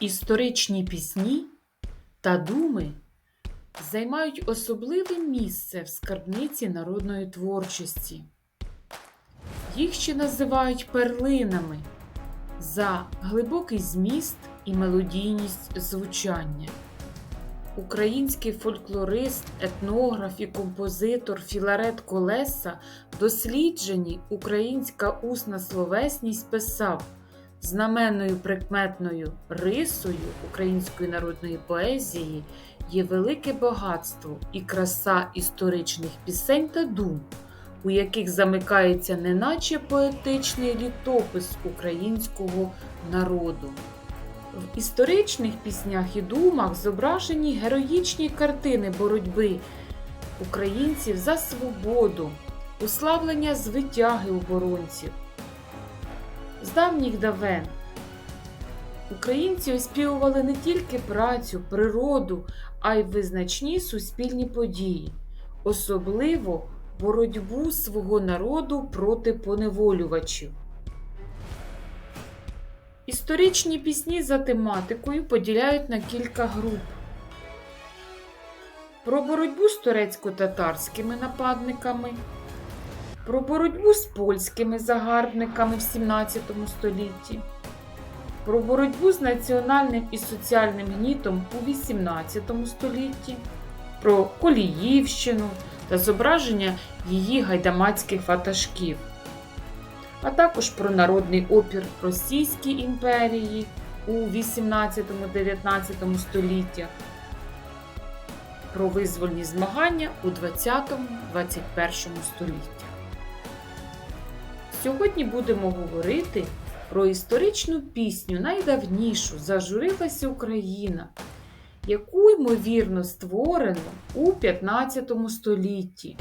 Історичні пісні та думи займають особливе місце в скарбниці народної творчості. Їх ще називають перлинами за глибокий зміст і мелодійність звучання. Український фольклорист, етнограф і композитор Філарет Колеса в дослідженні Українська усна словесність писав знаменною прикметною рисою української народної поезії є велике багатство і краса історичних пісень та дум, у яких замикається неначе поетичний літопис українського народу. В історичних піснях і думах зображені героїчні картини боротьби українців за свободу, уславлення звитяги оборонців. З давніх давен українці оспівували не тільки працю, природу, а й визначні суспільні події, особливо боротьбу свого народу проти поневолювачів. Історичні пісні за тематикою поділяють на кілька груп. Про боротьбу з турецько-татарськими нападниками, про боротьбу з польськими загарбниками в 17 столітті, про боротьбу з національним і соціальним гнітом у 18 столітті, про Коліївщину та зображення її гайдамацьких ватажків а також про народний опір Російській імперії у 18-19 століттях, про визвольні змагання у 20-21 століттях. Сьогодні будемо говорити про історичну пісню найдавнішу Зажурилася Україна, яку ймовірно створено у 15 столітті.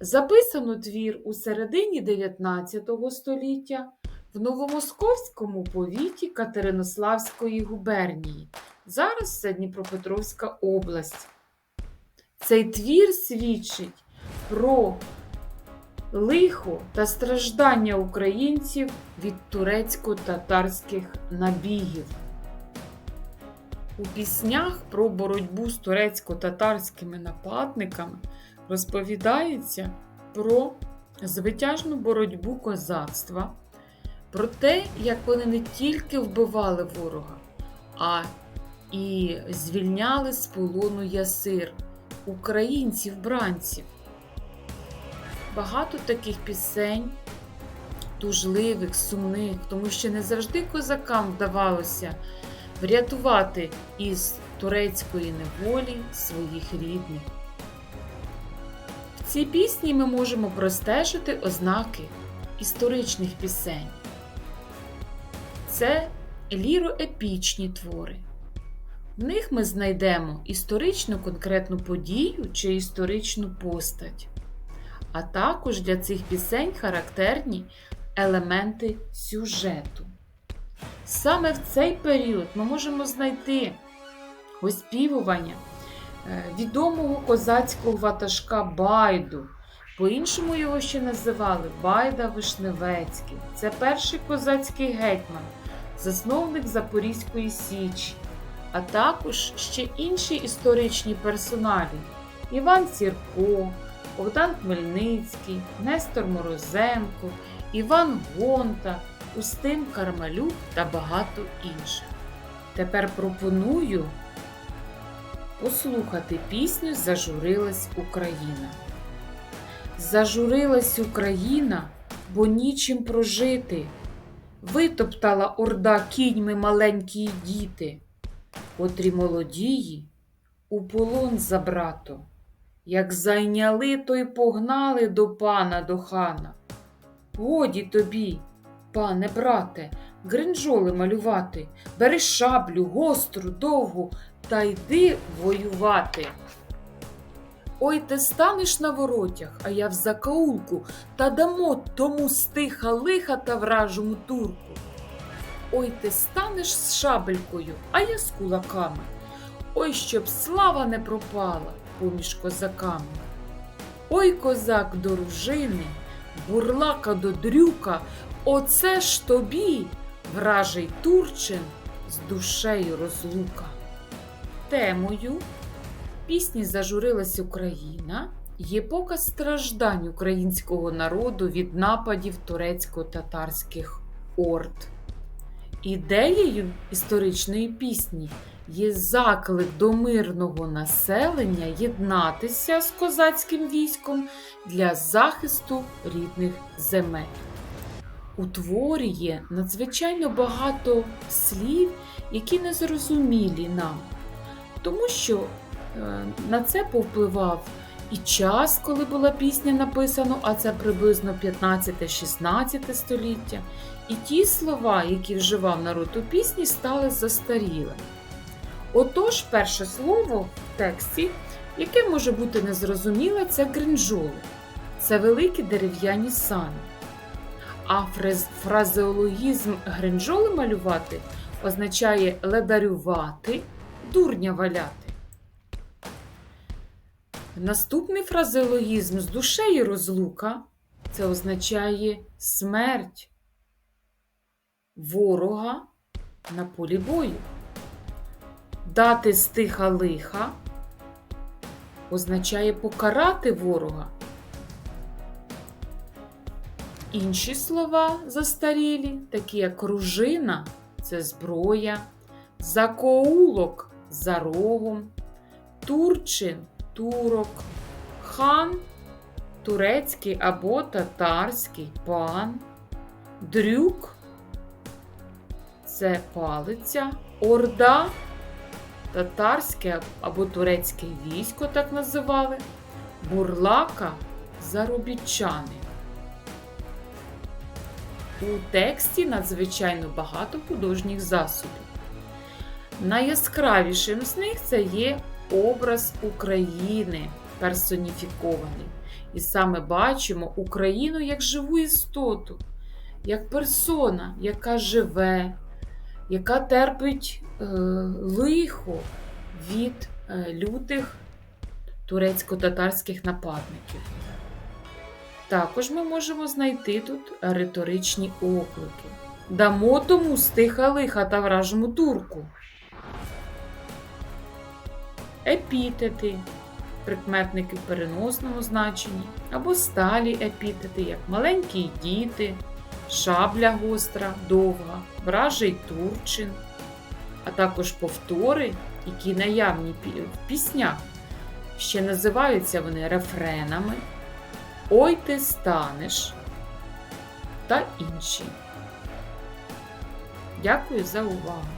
Записано твір у середині 19 століття в Новомосковському повіті Катеринославської губернії. Зараз це Дніпропетровська область. Цей твір свідчить про лихо та страждання українців від турецько-татарських набігів. У піснях про боротьбу з турецько-татарськими нападниками розповідається про звитяжну боротьбу козацтва, про те, як вони не тільки вбивали ворога, а і звільняли з полону ясир, українців-бранців. Багато таких пісень, тужливих, сумних, тому що не завжди козакам вдавалося врятувати із турецької неволі своїх рідних. В цій пісні ми можемо простежити ознаки історичних пісень. Це ліроепічні твори. В них ми знайдемо історичну конкретну подію чи історичну постать. А також для цих пісень характерні елементи сюжету. Саме в цей період ми можемо знайти оспівування е, відомого козацького ватажка Байду. По-іншому його ще називали Байда Вишневецький. Це перший козацький гетьман, засновник Запорізької Січі, а також ще інші історичні персоналі Іван Сірко, Богдан Хмельницький, Нестор Морозенко, Іван Гонта, Устим Кармалюк та багато інших. Тепер пропоную послухати пісню Зажурилась Україна. Зажурилась Україна, бо нічим прожити. Витоптала орда кіньми маленькі діти, котрі молодії у полон забрато. Як зайняли, то й погнали до пана до хана. Годі тобі, пане брате, гринджоли малювати, бери шаблю гостру, довгу та йди воювати. Ой ти станеш на воротях, а я в закаулку, та дамо тому стиха лиха та вражому турку. Ой ти станеш з шабелькою, а я з кулаками. Ой, щоб слава не пропала поміж козаками. Ой козак до ружини, бурлака до дрюка, оце ж тобі, вражий Турчин, з душею розлука. Темою пісні Зажурилась Україна є показ страждань українського народу від нападів турецько-татарських орд. Ідеєю історичної пісні є заклик до мирного населення єднатися з козацьким військом для захисту рідних земель. У творі є надзвичайно багато слів, які не зрозумілі нам, тому що е, на це повпливав і час, коли була пісня написана, а це приблизно 15-16 століття, і ті слова, які вживав народ у пісні, стали застарілими. Отож, перше слово в тексті, яке може бути незрозуміле, це гринджоли. Це великі дерев'яні сани. А фраз- фразеологізм гринджоли малювати означає ледарювати, дурня валяти. Наступний фразеологізм з душею розлука це означає смерть ворога на полі бою. Дати стиха лиха означає покарати ворога. Інші слова застарілі, такі як ружина це зброя, закоулок за рогом, турчин турок, хан турецький або татарський пан, дрюк це палиця, орда татарське або турецьке військо, так називали, бурлака заробітчани. У тексті надзвичайно багато художніх засобів. Найяскравішим з них це є образ України персоніфікований. І саме бачимо Україну як живу істоту, як персона, яка живе, яка терпить е, лихо від е, лютих турецько-татарських нападників. Також ми можемо знайти тут риторичні оклики. Дамо тому стиха лиха та вражому турку. Епітети, прикметники в переносному значенні, або сталі епітети, як маленькі діти, шабля гостра, довга, вражий турчин, а також повтори, які наявні в піснях. Ще називаються вони рефренами. Ой ти станеш та інші. Дякую за увагу!